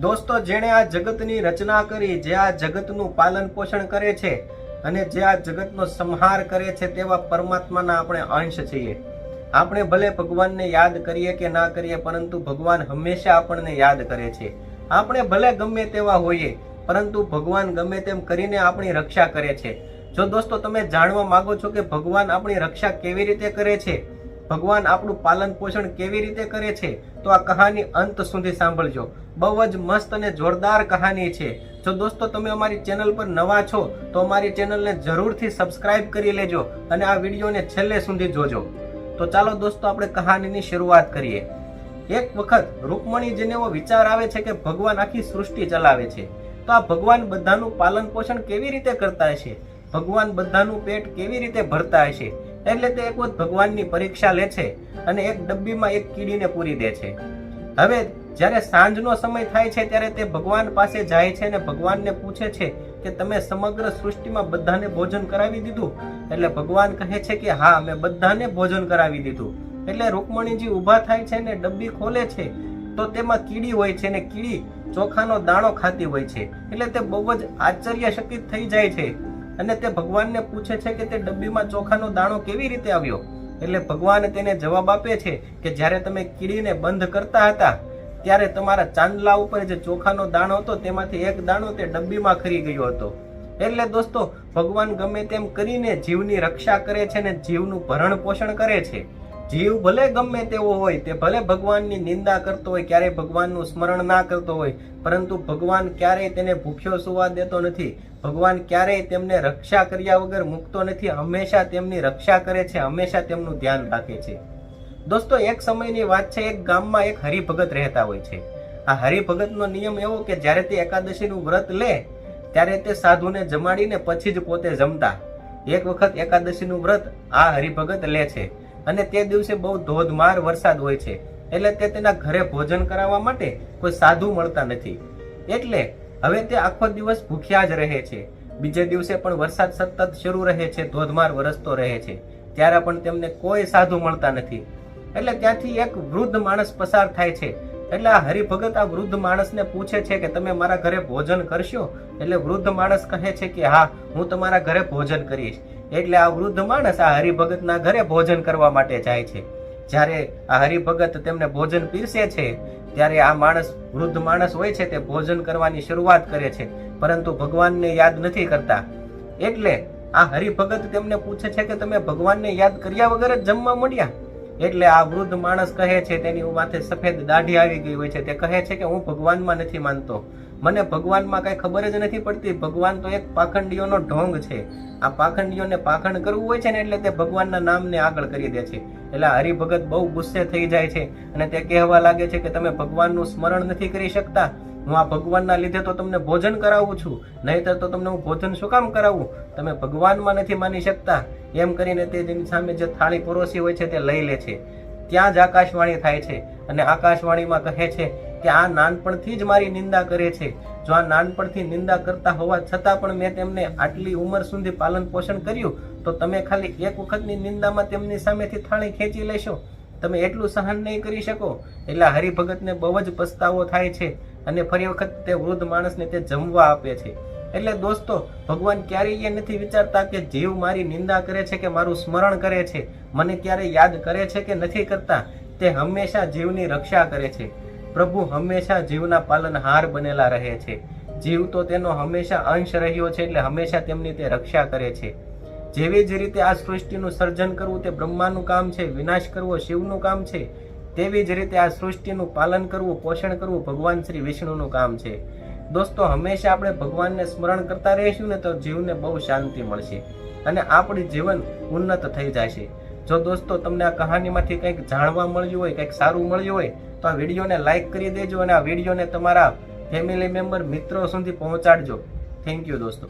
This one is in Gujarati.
દોસ્તો, જેણે આ જગતની રચના કરી, જે આ જગતનું પાલન પોષણ કરે છે અને જે આ જગતનો સંહાર કરે છે તેવા પરમાત્માના આપણે અંશ છીએ. આપણે ભલે ભગવાનને યાદ કરીએ કે ના કરીએ, પરંતુ ભગવાન હંમેશા આપણને યાદ કરે છે. આપણે ભલે ગમે તેવા હોઈએ, પરંતુ ભગવાન ગમે તેમ કરીને આપણી રક્ષા કરે છે. જો દોસ્તો, તમે જાણવા માંગો છો કે ભગવાન આપણી રક્ષા કેવી રીતે કરે છે? ભગવાન આપણું પાલન પોષણ કેવી રીતે કરે છે, તો આ કહાની અંત સુધી સાંભળજો. બહુ જ મસ્ત અને જોરદાર કહાની છે. જો દોસ્તો તમે અમારી ચેનલ પર નવા છો, તો અમારી ચેનલને જરૂરથી સબસ્ક્રાઇબ કરી લેજો અને આ વિડીયોને છેલ્લે સુધી જોજો. તો ચાલો દોસ્તો આપણે કહાનીની શરૂઆત કરીએ. એક વખત રૂકમણીજીને એવો વિચાર આવે છે કે ભગવાન આખી સૃષ્ટિ ચલાવે છે. તો આ ભગવાન બધાનું પાલન પોષણ કેવી રીતે કરતા હશે? ભગવાન બધાનું પેટ કેવી રીતે ભરતા હશે? એટલે તે એક વખત ભગવાનની પરીક્ષા લે છે અને એક ડબ્બીમાં એક કીડીને પૂરી દે છે. હવે જ્યારે સાંજનો સમય થાય છે ત્યારે તે ભગવાન પાસે જાય છે અને ભગવાનને પૂછે છે કે તમે સમગ્ર સૃષ્ટિમાં બધાને ભોજન કરાવી દીધું? એટલે ભગવાન કહે છે કે હા મેં બધાને ભોજન કરાવી દીધું. એટલે રૂકમણીજી ઊભા થાય છે ને ડબ્બી ખોલે છે, તો તેમાં કીડી હોય છે ને કીડી ચોખાનો દાણો ખાતી હોય છે. એટલે તે બહુ જ આશ્ચર્યચકિત થઈ જાય છે. અને તે ભગવાનને પૂછે છે કે તે ડબ્બીમાં ચોખાનો દાણો કેવી રીતે આવ્યો? એટલે ભગવાન તેને જવાબ આપે છે કે જ્યારે તમે કીડીને બંધ કરતા હતા, ત્યારે તમારા ચાંદલા ઉપર જે ચોખાનો દાણો હતો, તેમાંથી એક દાણો તે ડબ્બીમાં ખરી ગયો હતો. એટલે દોસ્તો, ભગવાન ગમે તેમ કરીને જીવની રક્ષા કરે છે અને જીવનું ભરણ પોષણ કરે છે. જીવ ભલે ગમે તેવો હોય, તે ભલે ભગવાનની નિંદા કરતો હોય, ક્યારેય ભગવાનનું સ્મરણ ના કરતો હોય, પરંતુ ભગવાન ક્યારેય તેને ભૂખ્યો સુવા દેતો નથી. ભગવાન ક્યારેય તેમને રક્ષા કર્યા વગર મૂકતો નથી. હંમેશા તેમની રક્ષા કરે છે, હંમેશા તેમનું ધ્યાન રાખે છે. દોસ્તો, એક સમયની વાત છે, એક ગામમાં એક હરિભગત રહેતા હોય છે. આ હરિભગતનો નિયમ એવો કે જ્યારે તે એકાદશીનું વ્રત લે, ત્યારે તે સાધુને જમાડીને પછી જ પોતે જમતા. એક વખત એકાદશીનું વ્રત આ હરિભગત લે છે. અને તે દિવસે બહુ ધોધમાર વરસાદ હોય છે. એટલે તે તેના ઘરે ભોજન કરાવવા માટે કોઈ સાધુ મળતા નથી. એટલે હવે તે આખો દિવસ ભૂખ્યા જ રહે છે. બીજે દિવસે પણ વરસાદ સતત શરૂ રહે છે, ધોધમાર વરસતો રહે છે. ત્યારે પણ તેમને કોઈ સાધુ મળતા નથી. એટલે ત્યાંથી એક વૃદ્ધ માણસ પસાર થાય છે. એટલે આ હરિભગત આ વૃદ્ધ માણસને પૂછે છે કે તમે મારા ઘરે ભોજન કરશો? એટલે વૃદ્ધ માણસ કહે છે કે, હા, હું તમારા ઘરે ભોજન કરીશ. એટલે આ વૃદ્ધ માણસ આ હરિભગતના ઘરે ભોજન કરવા માટે જાય છે. જ્યારે આ હરિભગત તેમને ભોજન પીરસે છે, ત્યારે આ માણસ, વૃદ્ધ માણસ હોય છે તે ભોજન કરવાની શરૂઆત કરે છે. પરંતુ ભગવાનને યાદ નથી કરતા. એટલે આ હરિભગત તેમને પૂછે છે કે, તમે ભગવાનને યાદ કર્યા વગર જ જમવા મળ્યા? એટલે આ વૃદ્ધ માણસ કહે છે, તેની માથે સફેદ દાઢી આવી ગઈ હોય છે. તે કહે છે કે હું ભગવાનમાં નથી માનતો. મને ભગવાનમાં કઈ ખબર જ નથી પડતી. ભગવાન તો એક પાખંડીઓનો ઢોંગ છે. આ પાખંડીઓને પાખંડ કરવું હોય છે ને એટલે તે ભગવાનના નામને આગળ કરી દે છે. એટલે હરિભગત બહુ ગુસ્સે થઈ જાય છે અને તે કહેવા લાગે છે કે તમે ભગવાનનું સ્મરણ નથી કરી શકતા. હું આ ભગવાનના લીધે તો તમને ભોજન કરાવું છું. નહીતર તો તમને હું ભોજન શું કામ કરાવું? તમે ભગવાનમાં નથી માની શકતા. એમ કરીને તે જેની સામે જે થાળી પરોસી હોય છે તે લઈ લે છે. ત્યાં જ આકાશવાણી થાય છે અને આકાશવાણીમાં કહે છે કે આ નાનપણથી જ મારી નિંદા કરે છે. જો આ નાનપણથી નિંદા કરતા હોવા છતાં પણ મેં તેમને આટલી ઉંમર સુધી પાલન પોષણ કર્યું, તો તમે ખાલી એક વખતની નિંદામાં તેમની સામેથી થાળી ખેંચી લેશો. તમે એટલું સહન નહીં કરી શકો, એટલે હરિભગતને બહુ જ પસ્તાવો થાય છે અને ફરી વખત તે વૃદ્ધ માણસને તે જમવા આપે છે. એટલે દોસ્તો, ભગવાન ક્યારેય એ નથી વિચારતા કે જીવ મારી નિંદા કરે છે કે મારું સ્મરણ કરે છે. મને ક્યારે યાદ કરે છે કે નથી કરતા? તે હંમેશા જીવની રક્ષા કરે છે. પ્રભુ હંમેશા જીવના પાલનહાર બનેલા રહે છે. જીવ તો તેનો હંમેશા અંશ રહ્યો છે, એટલે હંમેશા તેમની તે રક્ષા કરે છે. જેવી જ રીતે આ સૃષ્ટિનું સર્જન કરવું તે બ્રહ્માનું કામ છે, વિનાશ કરવો શિવનું કામ છે, તેવી જ રીતે આ સૃષ્ટિનું પાલન કરવું, પોષણ કરવું ભગવાન શ્રી વિષ્ણુનું કામ છે. દોસ્તો, હંમેશા આપણે ભગવાનને સ્મરણ કરતા રહીશું ને તો જીવને બહુ શાંતિ મળશે અને આપણું જીવન ઉન્નત થઈ જશે. જો દોસ્તો, તમને આ કહાનીમાંથી કંઈક જાણવા મળ્યું હોય, કંઈક સારું મળ્યું હોય, તો આ વિડીયોને લાઈક કરી દેજો અને આ વિડીયોને તમારા ફેમિલી મેમ્બર મિત્રો સુધી પહોંચાડજો. થેન્ક યુ દોસ્તો.